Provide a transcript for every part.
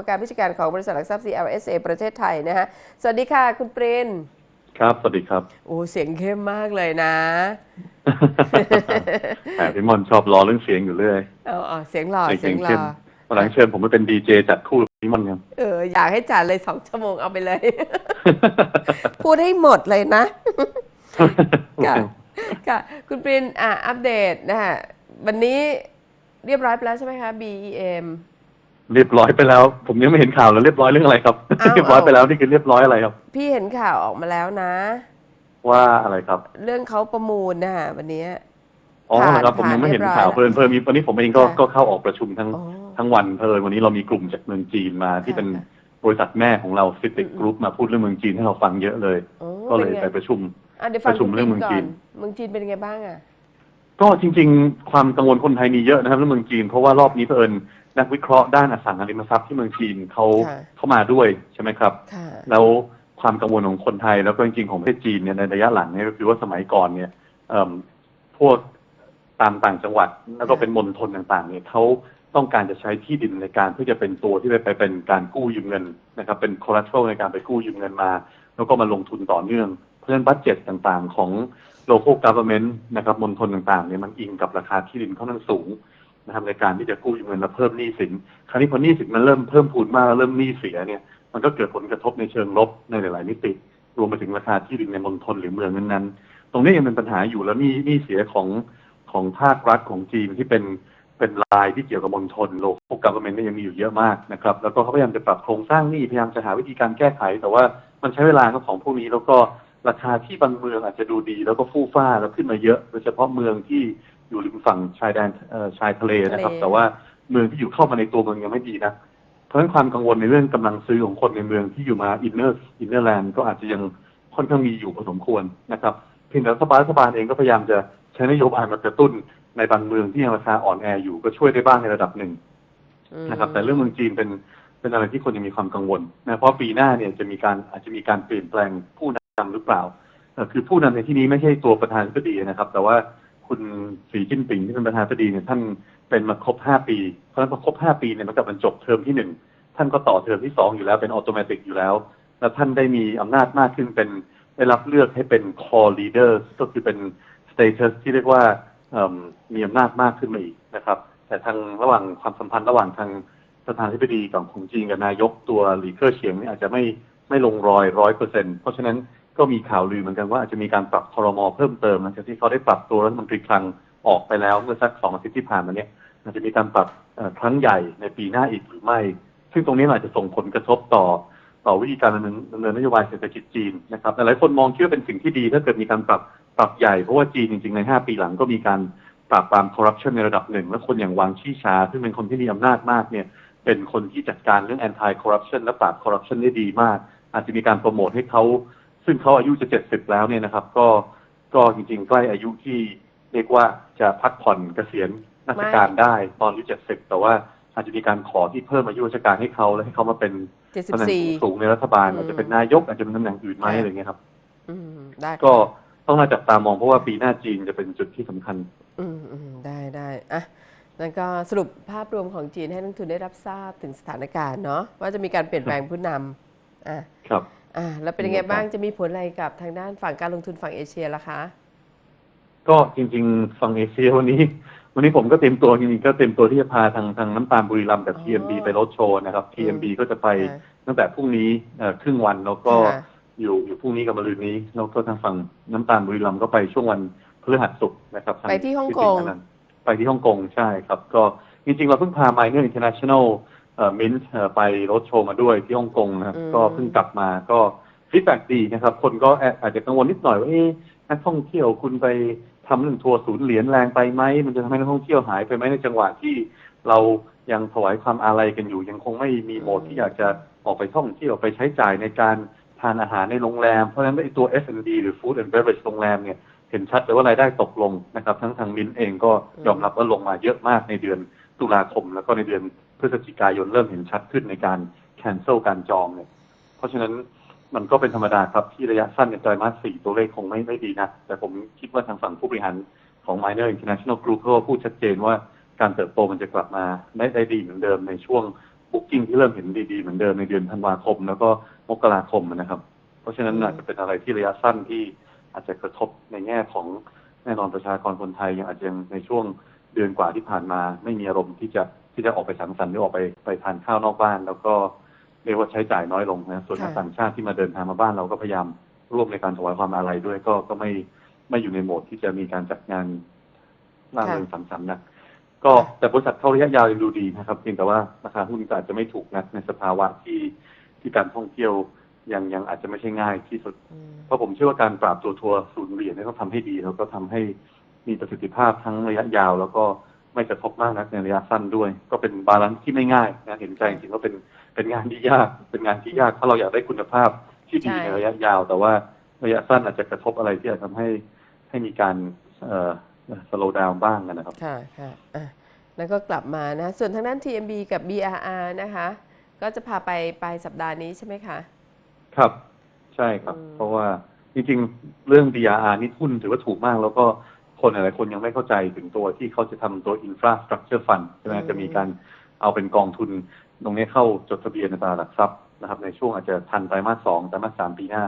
รมการผู้จัดการของบริษัทหลักทรัพย์ CLSA ประเทศไทยนะฮะ สวัสดีค่ะ คุณปรินครับ สวัสดีครับโอ้เสียงเข้มมากเลยนะ แต่พี่มอนชอบล้อเรื่องเสียงอยู่เรื่อยเอาเอาเสียงหล่อเสียงหล่เข้มอวันหลังเชิญผมไปเป็นดีเจจัดคู่กับพี่มอนครับ เอออยากให้จัดเลยสองชั่วโมงเอาไปเลย พูดให้หมดเลยนะค่ะค่ะ คุณปรินอะอัปเดตนะฮะวันนี้เรียบร้อยไปแล้วใช่ไหมคะ BEM เรียบร้อยไปแล้ว ผมยังไม่เห็นข่าวแล้วเรียบร้อยเรื่องอะไรครับ อ้าวเรียบร้อยไปแล้วนี่คือเรียบร้อยอะไรครับ พี่เห็นข่าวออกมาแล้วนะ ว่าอะไรครับเรื่องเขาประมูลนะฮะวันนี้อ๋อผ่านครับผมยังไม่เห็นผ่านข่าวเรียบร้อยเพลินเพลินมีวันนี้ผมเองก็ค่ะก็เข้าออกประชุมทั้งอ๋อทั้งวันเพลินวันนี้เรามีกลุ่มจากเมืองจีนมาที่ค่ะเป็นค่ะบริษัทแม่ของเราฟิติกอืม กรุ๊ปมาพูดเรื่องเมืองจีนให้เราฟังเยอะเลย โอ้ก็เลยป็นงไปประชุม อะเดี๋ยวฟังประชุมคุณเรื่องปเมืองก่จีอนนเมืองจีนเป็นยังไงบ้างอะ ก็จริง ๆ ความกังวลคนไทยมีเยอะนะครับเรื่องเมืองจีนเพราะว่ารอบนี้เผอิญ นักวิเคราะห์ด้านอสังหาริมทรัพย์ที่เมืองจีนเขาค่ะ เข้ามาด้วยใช่ไหมครับ ค่ะ แล้วความกังวลของคนไทยแล้วก็จริงๆของประเทศจีนเนี่ยในระยะหลังเนี่ยก็คือว่าสมัยก่อนเนี่ยเอิ่มพวกตามต่างจังหวัดแล้วก็เป็นมณฑลต่างๆเนี่ยเขาต้องการจะใช้ที่ดินในการเพื่อจะเป็นตัวที่ไปไปเป็นการกู้ยืมเงินนะครับเป็น collateral ในการไปกู้ยืมเงินมา แล้วก็มาลงทุนต่อเนื่อง เพราะฉะนั้นบัตเจ็ตต่างๆ ของ local government นะครับมณฑลต่างๆเนี่ยมันอิงกับราคาที่ดินค่อนข้างสูง นะครับในการที่จะกู้ยืมเงินและเพิ่มหนี้สิน คราวนี้พอหนี้สินมันเริ่มเพิ่มพูนมากเริ่มหนี้เสียเนี่ยมันก็เกิดผลกระทบในเชิงลบในหลาย ๆ มิติ รวมไปถึงราคาที่ดินในมณฑลหรือเมืองนั้นๆ ตรงนี้ยังเป็นปัญหาอยู่แล้วหนี่นี่เสียของของภาครัฐของจีนที่เป็นเป็นรายที่เกี่ยวกับมณฑลโลกพวกการเมืองยังมีอยู่เยอะมากนะครับ แล้วก็เขาพยายามจะปรับโครงสร้างหนี้พยายามจะหาวิธีการแก้ไข แต่ว่ามันใช้เวลาครับของพวกนี้แล้วก็ราคาที่บางเมืองอาจจะดูดี แล้วก็ฟู่ฟ้าแล้วขึ้นมาเยอะ โดยเฉพาะเมืองที่ อยู่ริมฝั่งชายแดนเอ่อชายทะเลนะครับ ทะเล แต่ว่าเมืองที่อยู่เข้ามาในตัวเมืองยังไม่ดีนะ เพราะฉะนั้นความกังวลในเรื่องกำลังซื้อของคนในเมืองที่อยู่มาอินเนอร์อินเนอร์แลนด์ก็อาจจะยังค่อนข้างมีอยู่พอสมควรนะครับเพียงแต่รัฐบาลรัฐบาลเองก็พยายามจะใช้นโยบายมากระตุ้นในบางเมืองที่ยังราคาอ่อนแออยู่ก็ช่วยได้บ้างในระดับหนึ่ง อืม นะครับแต่เรื่องเมืองจีนเป็นเป็นอะไรที่คนยังมีความกังวลนะเพราะปีหน้าเนี่ยจะมีการอาจจะมีการเปลี่ยนแปลงผู้นำหรือเปล่าเอ่อคือผู้นำในที่นี้ไม่ใช่ตัวประธานาธิบดีนะครับ แต่ว่า คุณสีจิ้นผิงที่เป็นประธานาธิบดีเนี่ยท่านเป็นมาครบห้าปี เพราะฉะนั้นพอครบห้าปีเนี่ยมันกับมันจบเทอมที่หนึ่งท่านก็ต่อเทอมที่สองอยู่แล้วเป็นออโตเมติกอยู่แล้ว แล้วท่านได้มีอำนาจมากขึ้นเป็นได้รับเลือกให้เป็น core leader ก็คือเป็น status ที่เรียกว่ามมีอำนาจมากขึ้นมาอีกนะครับ แต่ทางระหว่างความสัมพันธ์ระหว่างทางประธานาธิบดีกับของจีนกับนายกตัวหลีเค่อเฉียงนี่อาจจะไม่ไม่ลงรอยร้อยเปอร์เซ็นต์เพราะฉะนั้น ก็มีข่าวลือเหมือนกันว่าอาจจะมีการปรับคอรมอเพิ่มเติมหลังจากที่เขาได้ปรับตัวรัฐมนตรีคลังออกไปแล้วเมื่อสักสองอาทิตย์ที่ผ่านมาเนี่ยอาจจะมีการปรับครั้งใหญ่ในปีหน้าอีกหรือไม่ ซึ่งตรงนี้อาจจะส่งผลกระทบต่อต่อวิธีการดำเนินดำเนินนโยบายเศรษฐกิจจีนนะครับหลายคนมองคิดว่าเป็นสิ่งที่ดีถ้าเกิดมีการปรับปรับใหญ่เพราะว่าจีนจริงๆใน 5 ปีหลังก็มีการปราบปรามคอร์รัปชันในระดับหนึ่ง และคนอย่างวางชี่ชา ซึ่งเป็นคนที่มีอำนาจมากเนี่ยเป็นคนที่จัดการเรื่อง anti corruption และปราบคอร์รัปชันได้ดีมาก อาจจะมีการโปรโมทให้เขา ซึ่งเขาอายุจะ70แล้วเนี่ยนะครับ ก็ก็จริงๆ ใกล้อายุที่เรียกว่าจะพักผ่อนเกษียณราชการได้ตอนอายุ70แต่ว่าอาจจะมีการขอที่เพิ่มอายุราชการให้เขาและให้เขามาเป็นเจ็ดสิตำบแหน่งสี่สูงๆในรัฐบาลอืมอาจจะเป็นนายกอาจจะเป็นตำแหน่งอื่นไหมค่ะอะไรเงี้ยครับอืมได้ก็ต้องมาจับตามองเพราะว่าปีหน้าจีนจะเป็นจุดที่สำคัญ อืมอืมได้ได้อะนั่นก็สรุปภาพรวมของจีนให้นักลงทุนได้รับทราบถึงสถานการณ์เนาะว่าจะมีการเปลี่ยนแปลงผู้นำอะครับ อะแล้วเป็นยังไงครับบ้างจะมีผลอะไรกับทางด้านฝั่งการลงทุนฝั่งเอเชียล่ะคะ ก็จริง ๆ ฝั่งเอเชียวันนี้ วันนี้ผมก็เตรียมตัวจริงๆก็เตรียมตัวที่จะพาทางทางน้ำตาลบุรีรัมย์กับอ๋อ TMB ไปรถโชว์นะครับ TMB ก็จะไปค่ะตั้งแต่พรุ่งนี้เอ่อครึ่งวันแล้วก็ค่ะอยู่อยู่พรุ่งนี้กับมะรืนนี้แล้วก็ทางฝั่งน้ำตาลบุรีรัมย์ก็ไปช่วงวันพฤหัสศุกร์นะครับทาไปที่ฮ่องกงที่สิอันนั้นไปที่ฮ่องกงใช่ครับ ก็จริงๆเราเพิ่งพา Miner International เอ่อ Mint เอ่ อไปรถโชว์มาด้วยที่ฮ่องกงนะครับอืมก็เพิ่งกลับมาก็ฟีดแบ็ดีนะครับ คนก็แอบอาจจะกังวลนิดหน่อยว่าเอ๊ะนักท่องเที่ยวคุณไปทำเรื่องทัวร์ศูนย์เหรียญแรงไปไหมมันจะทำให้นักท่องเที่ยวหายไปไหมในจังหวะที่เรายังถวายความอาลัยกันอยู่ ยังคงไม่มีโหมดที่อยากจะออกไปท่องเที่ยวไปใช้จ่ายในการทานอาหารในโรงแรม เพราะฉะนั้นไอ้ตัว F&B หรือ Food and Beverage โรงแรมเนี่ยเห็นชัดเลยว่ารายได้ตกลงนะครับ ทั้งทางมินเองก็ยอมรับว่าลงมาเยอะมากในเดือนตุลาคมแล้วก็ในเดือน พฤศจิกายนเริ่มเห็นชัดขึ้นในการ cancel การจองเนี่ยเพราะฉะนั้นมันก็เป็นธรรมดาครับที่ระยะสั้นในไตรมาสสี่ตัวเลขคงไม่ไม่ดีนะ แต่ผมคิดว่าทางฝั่งผู้บริหารของ Miner International Group เขาก็พูดชัดเจนว่าการเติบโตมันจะกลับมาได้ได้ดีเหมือนเดิมในช่วงบุ๊กิ้งที่เริ่มเห็นดีๆเหมือนเดิมในเดือนธันวาคม แล้วก็มกราคมนะครับ เพราะฉะนั้นอืมอาจจะเป็นอะไรที่ระยะสั้นที่อาจจะกระทบในแง่ของแน่นอนประชากรคนไทยยังอาจจะยังในช่วงเดือนกว่าที่ผ่านมา ไม่มีอารมณ์ที่จะ ที่จะออกไปสังสรรค์หรือออกไปไปทานข้าวนอกบ้าน แล้วก็เรียกว่าใช้จ่ายน้อยลงนะส่วนนักต่างชาติที่มาเดินทางมาบ้านเราก็พยายามร่วมในการถวายความอาลัยด้วยก็ก็ไม่ไม่อยู่ในโหมดที่จะมีการจัดงานร่าเริงสังสรรค์นะก็แต่บริษัทเข้าระยะยาวยังดูดีนะครับเพียงแต่ว่าราคาหุ้นก็อาจจะไม่ถูกนักในสภาวะที่ที่การท่องเที่ยวยังยังอาจจะไม่ใช่ง่ายที่สุดอืมเพราะผมเชื่อว่าการปราบตัวทัวร์ศูนย์เหรียญเนี่ยต้องทำให้ดี แล้วก็ทำให้มีประสิทธิภาพทั้งระยะยาว แล้วก็ ไม่กระทบมากนักในระยะสั้นด้วย ก็เป็นบาลานซ์ที่ไม่ง่ายนะเห็นใจจริงๆว่าเป็นเป็นงานที่ยาก เป็นงานที่ยากถ้าเราอยากได้คุณภาพที่ดีใช่ในระยะยาว แต่ว่าระยะสั้นอาจจะกระทบอะไรที่อาจทำให้ให้มีการเอ่อสโลว์ดาวบ้างนะครับ ค่ะค่ะอะ แล้วก็กลับมานะ ส่วนทางด้าน TMB กับ BRR นะคะ ก็จะพาไปปลายสัปดาห์นี้ใช่ไหมคะ ครับ ใช่ครับ อืม เพราะว่าจริงๆ เรื่อง DRR นี่หุ้นถือว่าถูกมาก แล้วก็ คนหลายๆคนยังไม่เข้าใจถึงตัวที่เขาจะทำตัว infrastructure fund ใช่ไหมจะมีการเอาเป็นกองทุน ตรงนี้เข้าจดทะเบียนในตลาดหลักทรัพย์นะครับ ในช่วงอาจจะทันไตรมาสสองไตรมาสสามปีหน้า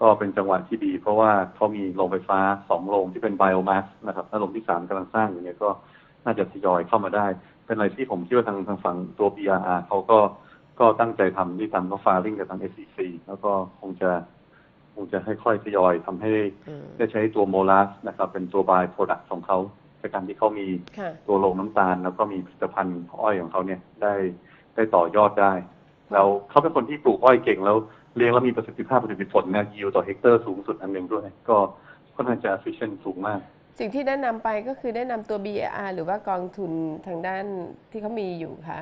ก็เป็นจังหวะที่ดี เพราะว่าเขามีโรงไฟฟ้าสองโรงที่เป็นไบโอมาสนะครับและโรงที่สามกำลังสร้างอยู่เนี่ยก็น่าจะทยอยเข้ามาได้ เป็นอะไรที่ผมคิดว่าทางทางฝั่งตัว BRR เขาก็ก็ตั้งใจทำที่ทำก็ฟาริ่งกับทาง SEC แล้วก็คงจะ คงจะค่อยๆทยอยทำให้อืมได้ใช้ตัวโมลาสนะครับ เป็นตัวบายโปรดักต์ของเขาจากการที่เขามีค่ะตัวโรงน้ำตาล แล้วก็มีผลิตภัณฑ์อ้อยของเขาเนี่ยได้ได้ต่อยอดได้ แล้วเขาเป็นคนที่ปลูกอ้อยเก่งแล้วเลี้ยงแล้วมีประสิทธิภาพประสิทธิผลนะยิวต่อเฮกเตอร์สูงสุดอันหนึ่งด้วย ก็ค่อนข้างจะ efficient สูงมาก สิ่งที่แนะนำไปก็คือแนะนำตัว BRR หรือว่ากองทุนทางด้านที่เขามีอยู่คะ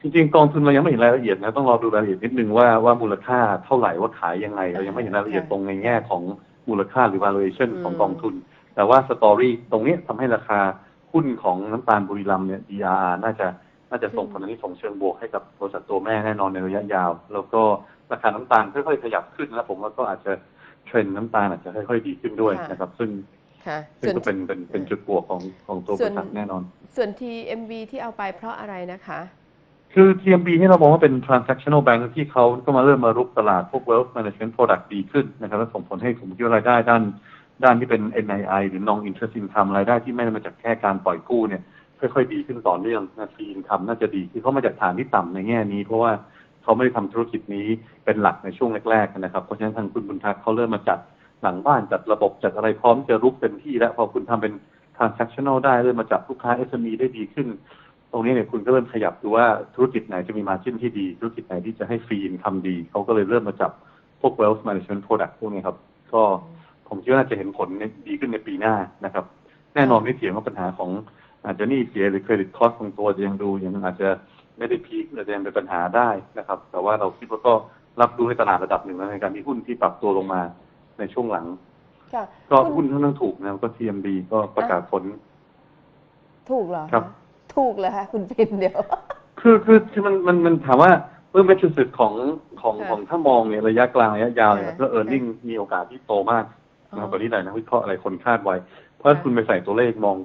จริงๆกองทุนเรายังไม่เห็นรายละเอียดนะต้องรอดูรายละเอียดนิดนึงว่าว่ามูลค่าเท่าไหร่ว่าขายยังไง เรายังไม่เห็นรายละเอียดตรงในแง่ของมูลค่าหรือ valuation ของกองทุน แต่ว่าสตอรี่ตรงนี้ทำให้ราคาหุ้นของน้ำตาลบุรีรัมย์เนี่ย DRR น่าจะน่าจะส่งผลอันนี้ส่งส์เชิงบวกให้กับบริษัทตัวแม่แน่นอนในระยะยาว แล้วก็ราคาน้ำตาลค่อยๆขยับขึ้นแล้วผมว่าก็อาจจะเทรนด์น้ำตาลอาจจะค่อยๆดีขึ้นด้วยนะครับ ซึ่งค่ะซึ่งก็เป็นเป็นเป็นจุดบวกของของตัวบริษัทแน่นอน ส่วน TMV ที่เอาไปเพราะอะไรนะคะ คือ TMB นี่เรามองว่าเป็น transactional bank ที่เขาก็มาเริ่มมารุกตลาดพวก wealth management product ดีขึ้นนะครับและส่งผลให้ผมคิดว่ารายได้ด้าน ด้านที่เป็น NII หรือ non interest income รายได้ที่ไม่ได้มาจากแค่การปล่อยกู้เนี่ย ค่อยๆ ดีขึ้นต่อเนื่องนะ fee income น่าจะดีคือเขามาจากฐานที่ต่ำในแง่นี้ เพราะว่าเขาไม่ได้ทำธุรกิจนี้เป็นหลักในช่วงแรกๆนะครับเพราะฉะนั้นทางคุณบุญทักษ์เขาเริ่มมาจัดหลังบ้านจัดระบบจัดอะไรพร้อมจะรุกเต็มที่ แล้วพอคุณทำเป็น transactional ได้เริ่มมาจับลูกค้า SME ได้ดีขึ้น ตรงนี้เนี่ยคุณก็เริ่มขยับดูว่าธุรกิจไหนจะมีมาจิ้นที่ดี ธุรกิจไหนที่จะให้ฟรีอินคัมดี เขาก็เลยเริ่มมาจับพวก wealth management product พวกนี้ครับ ก็ผมคิดว่าน่าจะเห็นผลในดีขึ้นในปีหน้านะครับ แน่นอนไม่เถียงว่าปัญหาของอาจจะหนี้เสียหรือเครดิตคอสของตัวจะยังดูยังอาจจะไม่ได้พีคอาจจะยังเป็นปัญหาได้นะครับ แต่ว่าเราคิดว่าก็รับรู้ในตลาดระดับหนึ่งแล้วในการมีหุ้นที่ปรับตัวลงมาในช่วงหลังค่ะก็คุณหุ้นค่อนข้างถูกนะครับก็ TMB ก็ประกาศผล ถูกเหรอคะครับ ถูกเหรอคะคุณปินเดี๋ยว คือคือคือมันมันมันถามว่าเรื่องเวชสุดของของค่ะของถ้ามองเนี่ยระยะกลางระยะยาวเนี่ยค่ะก็เออร์เน็งมีโอกาสที่โตมากนะครับอ๋อตอนนี้หลายนักวิเคราะห์อะไรคนคาดไว้ เพราะถ้าค่ะ คุณไปใส่ตัวเลขมอง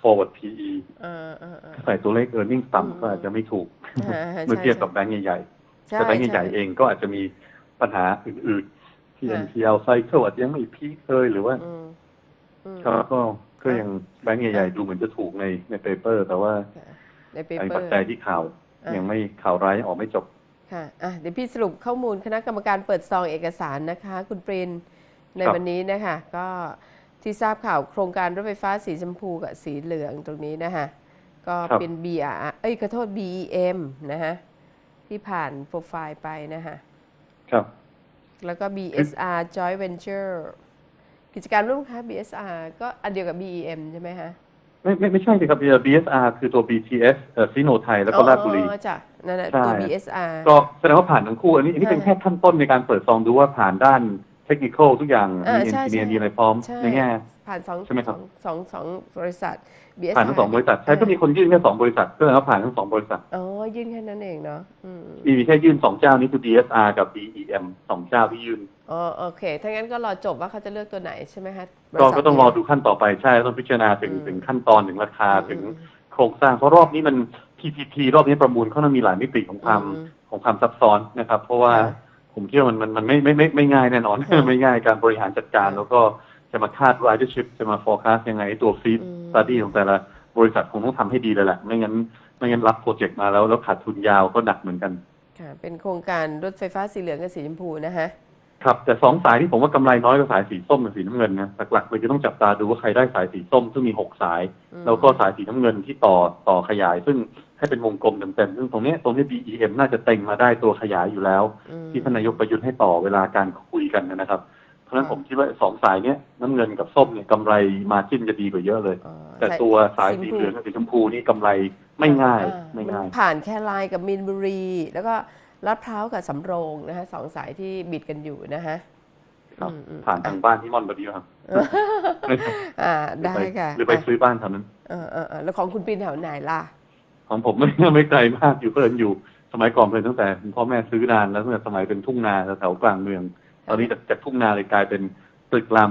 forward PE อ่าอ่าอ่าใส่ตัวเลข e a r n i n g อืม ต่ำก็อาจจะไม่ถูกอ่าเมื่อเทียบใช่กับแบงก์ใหญ่ๆใช่แต่แบงก์ใหญ่ๆช่เองก็อาจจะมีปัญหาอื่นๆที่ ค่ะ NPL cycle อาจจะยังไม่พีคเลยหรือว่าอืมอืม ก็ก็ ก็ยังแบงก์ใหญ่ๆดูเหมือนจะถูกในในเปเปอร์ แต่ว่าค่ะในเปไอ้เปอปัจร์จัยที่ข่าวอะยังไม่ข่าวร้ายยังออกไม่จบค่ะอะเดี๋ยวพี่สรุปข้อมูลคณะกรรมการเปิดซองเอกสารนะคะ คุณปรินในครับวันนี้นะคะก็ที่ทราบข่าวโครงการรถไฟฟ้าสีชมพูกับสีเหลืองตรงนี้นะคะก็เป็น BR เอ้ยขอโทษ BEM นะคะที่ผ่านโปรไฟล์ไปนะคะครับ แล้วก็ BSR Joint Venture กิจการร่วมค้า BSR ก็อันเดียวกับ BEM ใช่ไหมคะไม่ไม่ไม่ใช่สิครับ BSR คือตัว BTS เอ่อซีโนไทยแล้วก็ราชบุรีอ๋อจ้ะนั่นแหละใช่ตัว BSR ก็แสดงว่าผ่านทั้งคู่อันนี้อันนี้เป็นใช่แค่ขั้นต้นในการเปิดซองดูว่าผ่านด้านเทคนิคทุกอย่างเออมีใช่เอนจิเนียใช่ร์มีอะไรพร้อมใช่ในแง่ ผ่านสองใช่ไหมครับ สองสองสองบริษัท BSR ผ่านทั้งสองบริษัทใช่ก็มีคนยื่นแค่สองบริษัทก็แสดงว่าผ่านทั้งสองบริษัทอ๋อยื่นแค่นั้นเองเนาะอืมมีมีแค่ยื่นสองเจ้านี้คือ DSR กับ BEM สองเจ้าที่ยื่นอ๋อโอเคถ้างั้นก็รอจบว่าเขาจะเลือกตัวไหนใช่ไหมคะบก็ริษัทก็ต้องรอเนี่ยดูขั้นต่อไปใช่ต้องพิจารณาถึงอืมถึงขั้นตอนถึงราคาอืมถึงโครงสร้างเพราะรอบนี้มัน PPP รอบนี้ประมูลเขาต้องมีหลายมิติของความอืมของความซับซ้อนนะครับ เพราะว่าค่ะ ผมคิดว่ามันมันมันไม่ไม่ไม่ไม่ง่ายแน่นอนค่ะไม่ง่ายการบริหารจัดการค่ะแล้วก็ จะมาคาด ridership จะมา forecast ยังไงตัวฟีดอืมสต u d y ของแต่ละบริษัทคงต้องทำให้ดีเลยแหละ ไม่งั้นไม่งั้นรับโปรเจกต์มาแล้วแล้วขาดทุนยาวก็หนักเหมือนกันค่ะเป็นโครงการรถไฟฟ้าสีเหลืองกับสีชมพูนะฮะครับแต่สองสายที่ผมว่ากำไรน้อยกว่าสายสีส้มกับสีน้ำเงินนะหลักๆเลยจะต้องจับตาดูว่าใครได้สายสีส้มซึ่งมีหกสายอืมแล้วก็สายสีน้ำเงินที่ต่อต่อขยาย ซึ่งให้เป็นวงกลมเต็มๆซึ่งตรงเนี้ยตรงนี้ BEM น่าจะเต็งมาได้ตัวขยายอยู่แล้วอืมที่ท่านนายกประยุทธ์ให้ต่อเวลาการคุยกันนะครับเพ ราะฉะนั้นผมคิดว่าสองสายเนี้ยน้ำเงินกับส้มเนี่ยกำไรมาจิ้นจะดีกว่าเยอะเลยอ๋อแต่ตัวสายสีเหลืองกับสีชมพูนี่กำไรไม่ง่ายอ่ไม่ง่ายนผ่านแค่ลายกับมีนบุรี แล้วก็ลาดพร้าวกับสำโรงนะฮะสองสายที่บิดกันอยู่นะฮะครับ อืมอืม ผ่านทางบ้านที่ม่อนพอดีครับอ่าได้ค่ะหรือไปซื้อบ้านแถวนั้น เออเออเออแล้วของคุณปีนแถวไหนล่ะ ของผมไม่ ไม่ไกลมากอยู่เพลินอยู่สมัยก่อนเพลินตั้งแต่คุณพ่อแม่ซื้อนานแล้วตั้งแต่สมัยเป็นทุ่งนาแถวๆกลางเมือง ตอนนี้จากจากทุ่งนาเลยกลายเป็นตึกราม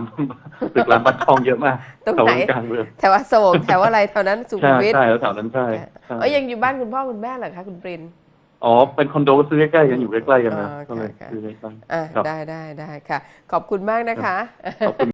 ตึกรามบ้านทองเยอะมากตรงแถวไหน กลางเมืองแถวอโศกแถวอะไรแถวนั้นสุขุใช่มวิทใช่แล้วแถวนั้นใช่ใช่เออยังอยู่บ้านคุณพ่อคุณแม่เหรอคะคุณปริน อ๋อเป็นคอนโดก็ซื้อใกล้ๆกันอยู่ใกล้ๆกันนะอ๋อก็เลยค่ะซื้อใกล้อ่าครับ ได้ได้ได้ค่ะ ขอบคุณมากนะคะๆขอบคุณ